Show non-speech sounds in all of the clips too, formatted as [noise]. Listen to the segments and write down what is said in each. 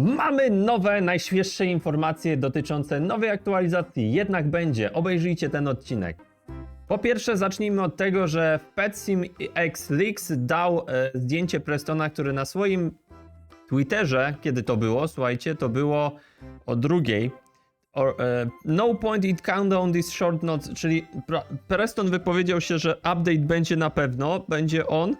Mamy nowe, najświeższe informacje dotyczące nowej aktualizacji. Jednak będzie. Obejrzyjcie ten odcinek. Po pierwsze, zacznijmy od tego, że w PetSim X Leaks dał e, zdjęcie Prestona, który na swoim Twitterze, kiedy to było, słuchajcie, to było o drugiej. Or, e, no point it countdown this short note, czyli Preston wypowiedział się, że update będzie na pewno, będzie on.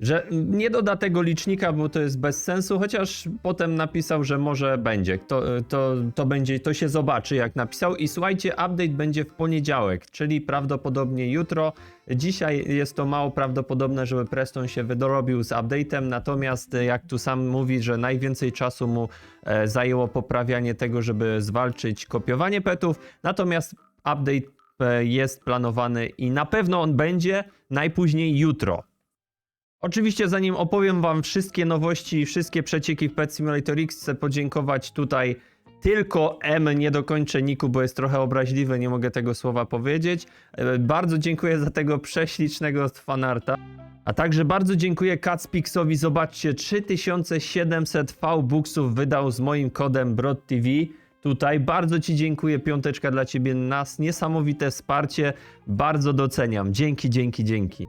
Że nie doda tego licznika, bo to jest bez sensu, chociaż potem napisał, że może będzie. To, to, to będzie, to się zobaczy, jak napisał. I słuchajcie, update będzie w poniedziałek, czyli prawdopodobnie jutro. Dzisiaj jest to mało prawdopodobne, żeby Preston się wydorobił z update'em, natomiast e, jak tu sam mówi, że najwięcej czasu mu e, zajęło poprawianie tego, żeby zwalczyć kopiowanie petów, natomiast update e, jest planowany i na pewno on będzie najpóźniej jutro. Oczywiście zanim opowiem wam wszystkie nowości i wszystkie przecieki w Pet Simulator X, chcę podziękować tutaj tylko M, nie dokończę niku, bo jest trochę obraźliwy, nie mogę tego słowa powiedzieć. E, Bardzo dziękuję za tego prześlicznego fanarta. A także bardzo dziękuję Catspixowi, zobaczcie, 3700 V-Booksów wydał z moim kodem BrodTV. Tutaj bardzo Ci dziękuję, piąteczka dla Ciebie, nas niesamowite wsparcie, bardzo doceniam. Dzięki, dzięki, dzięki.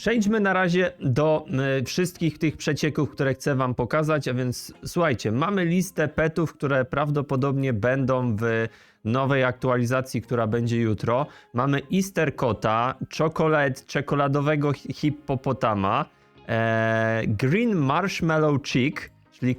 Przejdźmy na razie do y, wszystkich tych przecieków, które chcę Wam pokazać. A więc słuchajcie, mamy listę petów, które prawdopodobnie będą w nowej aktualizacji, która będzie jutro. Mamy Easter Kota, czekolad, czekoladowego hi- hipopotama, e, Green Marshmallow Chick, czyli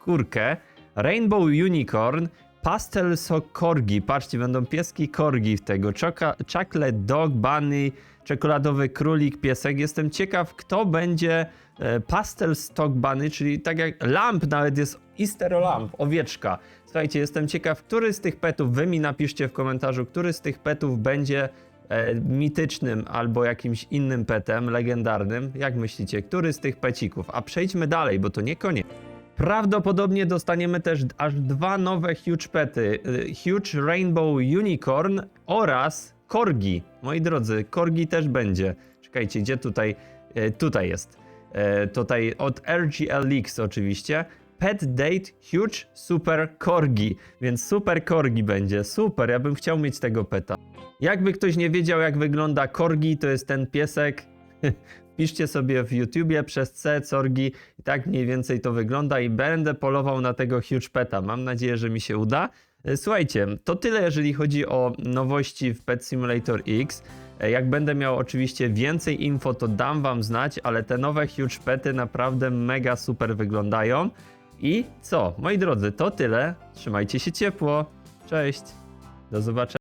kurkę, Rainbow Unicorn, Pastel Sok Corgi. Patrzcie, będą pieski Corgi w tego. Choca- Chocolate Dog, Bunny, czekoladowy królik, piesek. Jestem ciekaw, kto będzie e, Pastel Stock Bunny, czyli tak jak lamp nawet jest Easter Lamp, owieczka. Słuchajcie, jestem ciekaw, który z tych petów, wy mi napiszcie w komentarzu, który z tych petów będzie e, mitycznym albo jakimś innym petem, legendarnym. Jak myślicie, który z tych pecików? A przejdźmy dalej, bo to nie koniec. Prawdopodobnie dostaniemy też aż dwa nowe huge pety. y, Huge Rainbow Unicorn oraz Corgi. Moi drodzy, Corgi też będzie. Czekajcie, gdzie tutaj? E, Tutaj jest. E, Tutaj od RGL Leaks oczywiście. Pet Date Huge Super Corgi. Więc Super Corgi będzie. Super, ja bym chciał mieć tego peta. Jakby ktoś nie wiedział, jak wygląda Corgi, to jest ten piesek. [laughs] Wpiszcie sobie w YouTubie przez C Corgi i tak mniej więcej to wygląda i będę polował na tego huge peta. Mam nadzieję, że mi się uda. E, Słuchajcie, to tyle jeżeli chodzi o nowości w Pet Simulator X. E, Jak będę miał oczywiście więcej info, to dam wam znać, ale te nowe huge pety naprawdę mega super wyglądają. I co, moi drodzy, to tyle. Trzymajcie się ciepło. Cześć. Do zobaczenia.